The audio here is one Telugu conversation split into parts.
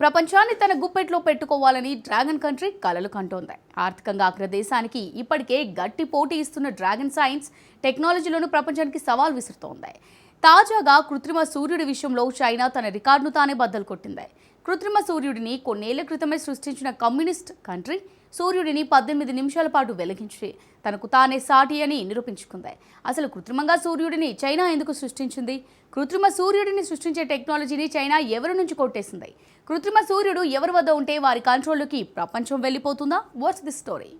ప్రపంచాన్ని తన గుప్పెట్లో పెట్టుకోవాలని డ్రాగన్ కంట్రీ కలలు కంటోంది. ఆర్థికంగా అగ్రదేశానికి ఇప్పటికే గట్టి పోటీ ఇస్తున్న డ్రాగన్ సైన్స్ టెక్నాలజీలోనూ ప్రపంచానికి సవాల్ విసురుతోంది. తాజాగా కృత్రిమ సూర్యుడి విషయంలో చైనా తన రికార్డును తానే బద్దలు కొట్టింది. కృత్రిమ సూర్యుడిని కొన్నేళ్ళ క్రితమే సృష్టించిన కమ్యూనిస్ట్ కంట్రీ సూర్యుడిని పద్దెనిమిది నిమిషాల పాటు వెలిగించి తనకు తానే సాటి అని నిరూపించుకుంది. అసలు కృత్రిమంగా సూర్యుడిని చైనా ఎందుకు సృష్టించింది? కృత్రిమ సూర్యుడిని సృష్టించే టెక్నాలజీని చైనా ఎవరి నుంచి కొట్టేసింది? కృత్రిమ సూర్యుడు ఎవరి వద్ద ఉంటే వారి కంట్రోల్లోకి ప్రపంచం వెళ్ళిపోతుందా? వాట్స్ ది స్టోరీ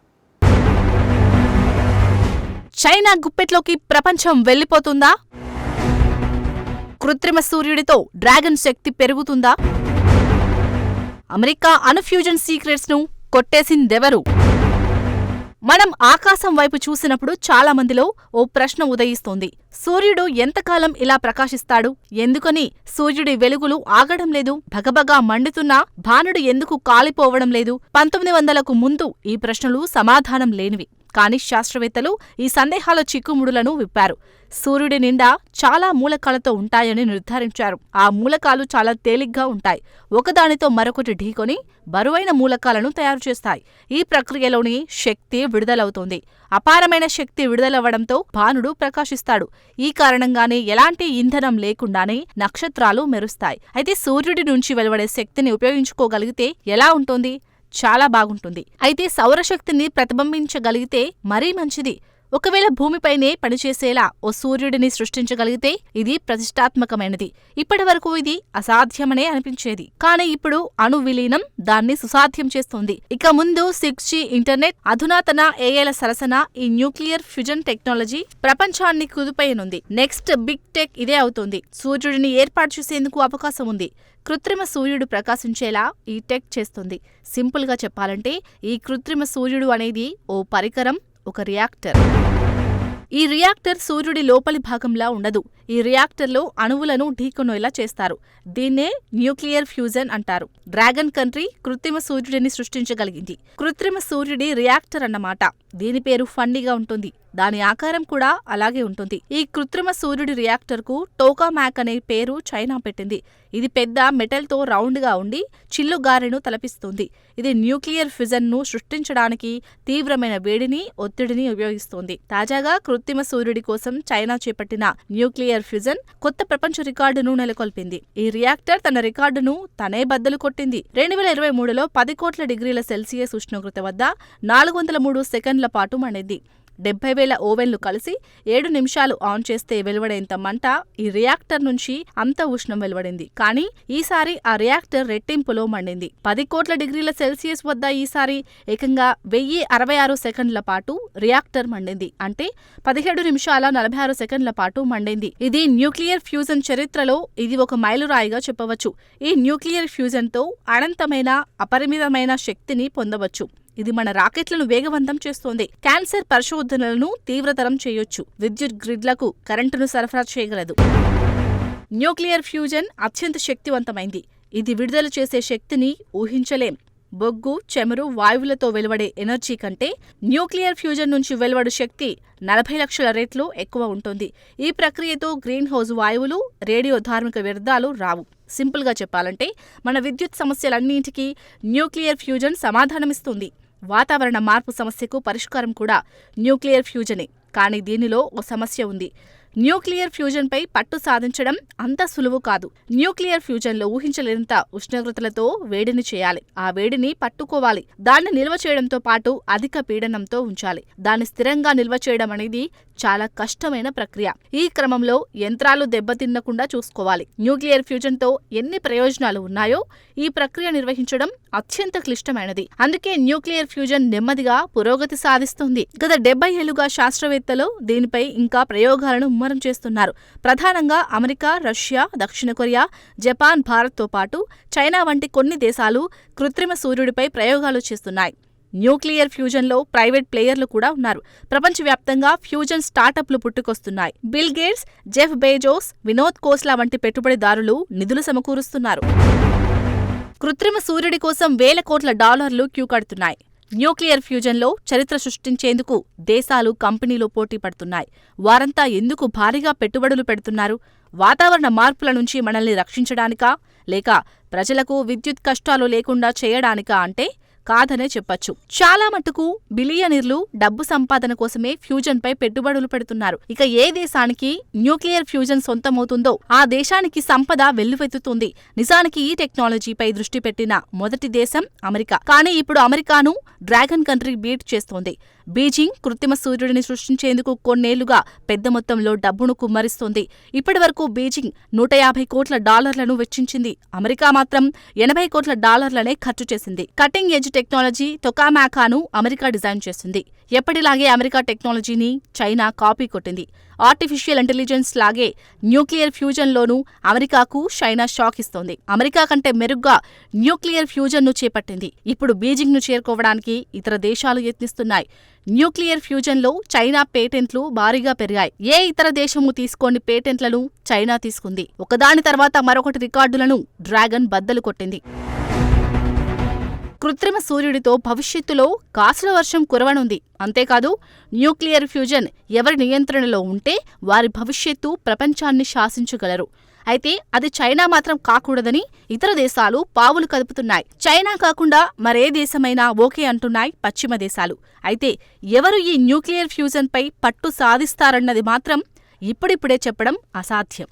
చైనా గుప్పెట్లోకి ప్రపంచం వెళ్ళిపోతుందా? కృత్రిమ సూర్యుడితో డ్రాగన్ శక్తి పెరుగుతుందా? అమెరికా అణుఫ్యూజన్ సీక్రెట్స్ను కొట్టేసిందెవరు? మనం ఆకాశం వైపు చూసినప్పుడు చాలా మందిలో ఓ ప్రశ్న ఉదయిస్తోంది. సూర్యుడు ఎంతకాలం ఇలా ప్రకాశిస్తాడు? ఎందుకని సూర్యుడి వెలుగులు ఆగడం లేదు? భగభగా మండుతున్నా భానుడు ఎందుకు కాలిపోవడం లేదు? పంతొమ్మిది వందలకు ముందు ఈ ప్రశ్నలు సమాధానం లేనివి. కాని శాస్త్రవేత్తలు ఈ సందేహాల చిక్కుముడులను విప్పారు. సూర్యుడి నిండా చాలా మూలకాలతో ఉంటాయని నిర్ధారించారు. ఆ మూలకాలు చాలా తేలిగ్గా ఉంటాయి. ఒకదానితో మరొకటి ఢీకొని బరువైన మూలకాలను తయారు చేస్తాయి. ఈ ప్రక్రియలోని శక్తి విడుదలవుతోంది. అపారమైన శక్తి విడుదలవ్వడంతో భానుడు ప్రకాశిస్తాడు. ఈ కారణంగానే ఎలాంటి ఇంధనం లేకుండానే నక్షత్రాలు మెరుస్తాయి. అయితే సూర్యుడి నుంచి వెలువడే శక్తిని ఉపయోగించుకోగలిగితే ఎలా ఉంటుంది? చాలా బాగుంటుంది. అయితే సౌరశక్తిని ప్రతిబింబించగలిగితే మరీ మంచిది. ఒకవేళ భూమిపైనే పనిచేసేలా ఓ సూర్యుడిని సృష్టించగలిగితే ఇది ప్రతిష్టాత్మకమైనది. ఇప్పటివరకు ఇది అసాధ్యమనే అనిపించేది. కానీ ఇప్పుడు అణు విలీనం దాన్ని సుసాధ్యం చేస్తోంది. ఇక ముందు సిక్స్ జీ ఇంటర్నెట్ అధునాతన ఏఐల సరసన ఈ న్యూక్లియర్ ఫ్యూజన్ టెక్నాలజీ ప్రపంచాన్ని కుదిపయనుంది. నెక్స్ట్ బిగ్ టెక్ ఇదే అవుతుంది. సూర్యుడిని ఏర్పాటు చేసేందుకు అవకాశం ఉంది. కృత్రిమ సూర్యుడు ప్రకాశించేలా ఈ టెక్ చేస్తుంది. సింపుల్గా చెప్పాలంటే ఈ కృత్రిమ సూర్యుడు అనేది ఓ పరికరం ఒక రియాక్టర్. ఈ రియాక్టర్ సూర్యుడి లోపలి భాగంలా ఉండదు. ఈ రియాక్టర్లో అణువులను ఢీకొనేలా చేస్తారు. దీన్నే న్యూక్లియర్ ఫ్యూజన్ అంటారు. డ్రాగన్ కంట్రీ కృత్రిమ సూర్యుడిని సృష్టించగలిగింది. కృత్రిమ సూర్యుడి రియాక్టర్ అన్నమాట. దీని పేరు ఫన్నీగా ఉంటుంది. దాని ఆకారం కూడా అలాగే ఉంటుంది. ఈ కృత్రిమ సూర్యుడి రియాక్టర్కు టోకామాక్ అనే పేరు చైనా పెట్టింది. ఇది పెద్ద మెటల్తో రౌండ్గా ఉండి చిల్లు గారెను తలపిస్తుంది. ఇది న్యూక్లియర్ ఫిజన్ను సృష్టించడానికి తీవ్రమైన వేడిని ఒత్తిడిని ఉపయోగిస్తోంది. తాజాగా కృత్రిమ సూర్యుడి కోసం చైనా చేపట్టిన న్యూక్లియర్ ఫిజన్ కొత్త ప్రపంచ రికార్డును నెలకొల్పింది. ఈ రియాక్టర్ తన రికార్డును తనే బద్దలు కొట్టింది. రెండు వేల ఇరవై మూడులో పది కోట్ల డిగ్రీల సెల్సియస్ ఉష్ణోగ్రత వద్ద నాలుగు వందల మూడు సెకండ్ల పాటు మండింది. డెబ్బై వేల ఓవెన్లు కలిసి ఏడు నిమిషాలు ఆన్ చేస్తే వెలువడేంత మంట ఈ రియాక్టర్ నుంచి అంత ఉష్ణం వెలువడింది. కానీ ఈసారి ఆ రియాక్టర్ రెట్టింపులో మండింది. పది కోట్ల డిగ్రీల సెల్సియస్ వద్ద ఈసారి ఏకంగా వెయ్యి అరవై ఆరు సెకండ్ల పాటు రియాక్టర్ మండింది. అంటే పదిహేడు నిమిషాల నలభై ఆరు సెకండ్ల పాటు మండింది. ఇది న్యూక్లియర్ ఫ్యూజన్ చరిత్రలో ఇది ఒక మైలురాయిగా చెప్పవచ్చు. ఈ న్యూక్లియర్ ఫ్యూజన్తో అనంతమైన అపరిమితమైన శక్తిని పొందవచ్చు. ఇది మన రాకెట్లను వేగవంతం చేస్తోంది. క్యాన్సర్ పరిశోధనలను తీవ్రతరం చేయొచ్చు. విద్యుత్ గ్రిడ్లకు కరెంటును సరఫరా చేయగలదు. న్యూక్లియర్ ఫ్యూజన్ అత్యంత శక్తివంతమైంది. ఇది విడుదల చేసే శక్తిని ఊహించలేం. బొగ్గు చెమురు వాయువులతో వెలువడే ఎనర్జీ కంటే న్యూక్లియర్ ఫ్యూజన్ నుంచి వెలువడు శక్తి నలభై లక్షల రేట్లు ఎక్కువ ఉంటుంది. ఈ ప్రక్రియతో గ్రీన్ హౌస్ వాయువులు రేడియో ధార్మిక వ్యర్థాలు రావు. సింపుల్గా చెప్పాలంటే మన విద్యుత్ సమస్యలన్నింటికీ న్యూక్లియర్ ఫ్యూజన్ సమాధానమిస్తుంది. వాతావరణ మార్పు సమస్యకు పరిష్కారం కూడా న్యూక్లియర్ ఫ్యూజనే. కానీ దీనిలో ఓ సమస్య ఉంది. న్యూక్లియర్ ఫ్యూజన్పై పట్టు సాధించడం అంత సులువు కాదు. న్యూక్లియర్ ఫ్యూజన్లో ఊహించలేనంత ఉష్ణోగ్రతలతో వేడిని చేయాలి. ఆ వేడిని పట్టుకోవాలి. దాన్ని నిల్వ చేయడంతో పాటు అధిక పీడనంతో ఉంచాలి. దాన్ని స్థిరంగా నిల్వ చేయడం అనేది చాలా కష్టమైన ప్రక్రియ. ఈ క్రమంలో యంత్రాలు దెబ్బతిన్నకుండా చూసుకోవాలి. న్యూక్లియర్ ఫ్యూజన్తో ఎన్ని ప్రయోజనాలు ఉన్నాయో ఈ ప్రక్రియ నిర్వహించడం అత్యంత క్లిష్టమైనది. అందుకే న్యూక్లియర్ ఫ్యూజన్ నెమ్మదిగా పురోగతి సాధిస్తుంది. గత డెబ్బై ఏళ్ళుగా శాస్త్రవేత్తలు దీనిపై ఇంకా ప్రయోగాలను ముమ్మరం చేస్తున్నారు. ప్రధానంగా అమెరికా రష్యా దక్షిణ కొరియా జపాన్ భారత్తో పాటు చైనా వంటి కొన్ని దేశాలు కృత్రిమ సూర్యుడిపై ప్రయోగాలు చేస్తున్నాయి. న్యూక్లియర్ ఫ్యూజన్లో ప్రైవేట్ ప్లేయర్లు కూడా ఉన్నారు. ప్రపంచవ్యాప్తంగా ఫ్యూజన్ స్టార్టప్లు పుట్టుకొస్తున్నాయి. Bill Gates Jeff Bezos Vinod Khosla వంటి పెట్టుబడిదారులు నిధులు సమకూరుస్తున్నారు. కృత్రిమ సూర్యుడి కోసం వేల కోట్ల డాలర్లు క్యూ కడుతున్నాయి. న్యూక్లియర్ ఫ్యూజన్లో చరిత్ర సృష్టించేందుకు దేశాలు కంపెనీలు పోటీ పడుతున్నాయి. వారంతా ఎందుకు భారీగా పెట్టుబడులు పెడుతున్నారు? వాతావరణ మార్పుల నుంచి మనల్ని రక్షించడానికా? లేక ప్రజలకు విద్యుత్ కష్టాలు లేకుండా చేయడానికా అంటే కాదనే చెప్పొచ్చు. చాలా మటుకు బిలియనీర్లు డబ్బు సంపాదన కోసమే ఫ్యూజన్ పై పెట్టుబడులు పెడుతున్నారు. ఇక ఏ దేశానికి న్యూక్లియర్ ఫ్యూజన్ సొంతమవుతుందో ఆ దేశానికి సంపద వెల్లువెత్తుతుంది. నిజానికి ఈ టెక్నాలజీపై దృష్టి పెట్టిన మొదటి దేశం అమెరికా. కానీ ఇప్పుడు అమెరికాను డ్రాగన్ కంట్రీ బీట్ చేస్తోంది. బీజింగ్ కృత్రిమ సూర్యుడిని సృష్టించేందుకు కొన్నేళ్ళుగా పెద్ద మొత్తంలో డబ్బును కుమ్మరిస్తోంది. ఇప్పటివరకు బీజింగ్ నూట యాభై కోట్ల డాలర్లను వెచ్చించింది. అమెరికా మాత్రం ఎనభై కోట్ల డాలర్లనే ఖర్చు చేసింది. కటింగ్ ఎడ్జ్ టెక్నాలజీ తొకామాకాను అమెరికా డిజైన్ చేసింది. ఎప్పటిలాగే అమెరికా టెక్నాలజీని చైనా కాపీ కొట్టింది. ఆర్టిఫిషియల్ ఇంటెలిజెన్స్ లాగే న్యూక్లియర్ ఫ్యూజన్లోనూ అమెరికాకు చైనా షాక్ ఇస్తోంది. అమెరికా కంటే మెరుగ్గా న్యూక్లియర్ ఫ్యూజన్ను చేపట్టింది. ఇప్పుడు బీజింగ్ను చేరుకోవడానికి ఇతర దేశాలు యత్నిస్తున్నాయి. న్యూక్లియర్ ఫ్యూజన్లో చైనా పేటెంట్లు భారీగా పెరిగాయి. ఏ ఇతర దేశము తీసుకోని పేటెంట్లను చైనా తీసుకుంది? ఒకదాని తర్వాత మరొకటి రికార్డులను డ్రాగన్ బద్దలు కొట్టింది. కృత్రిమ సూర్యుడితో భవిష్యత్తులో కాసుల వర్షం కురవనుంది. అంతేకాదు న్యూక్లియర్ ఫ్యూజన్ ఎవరి నియంత్రణలో ఉంటే వారి భవిష్యత్తు ప్రపంచాన్ని శాసించగలరు. అయితే అది చైనా మాత్రం కాకూడదని ఇతర దేశాలు పావులు కదుపుతున్నాయి. చైనా కాకుండా మరే దేశమైనా ఓకే అంటున్నాయి పశ్చిమ దేశాలు. అయితే ఎవరు ఈ న్యూక్లియర్ ఫ్యూజన్పై పట్టు సాధిస్తారన్నది మాత్రం ఇప్పుడిప్పుడే చెప్పడం అసాధ్యం.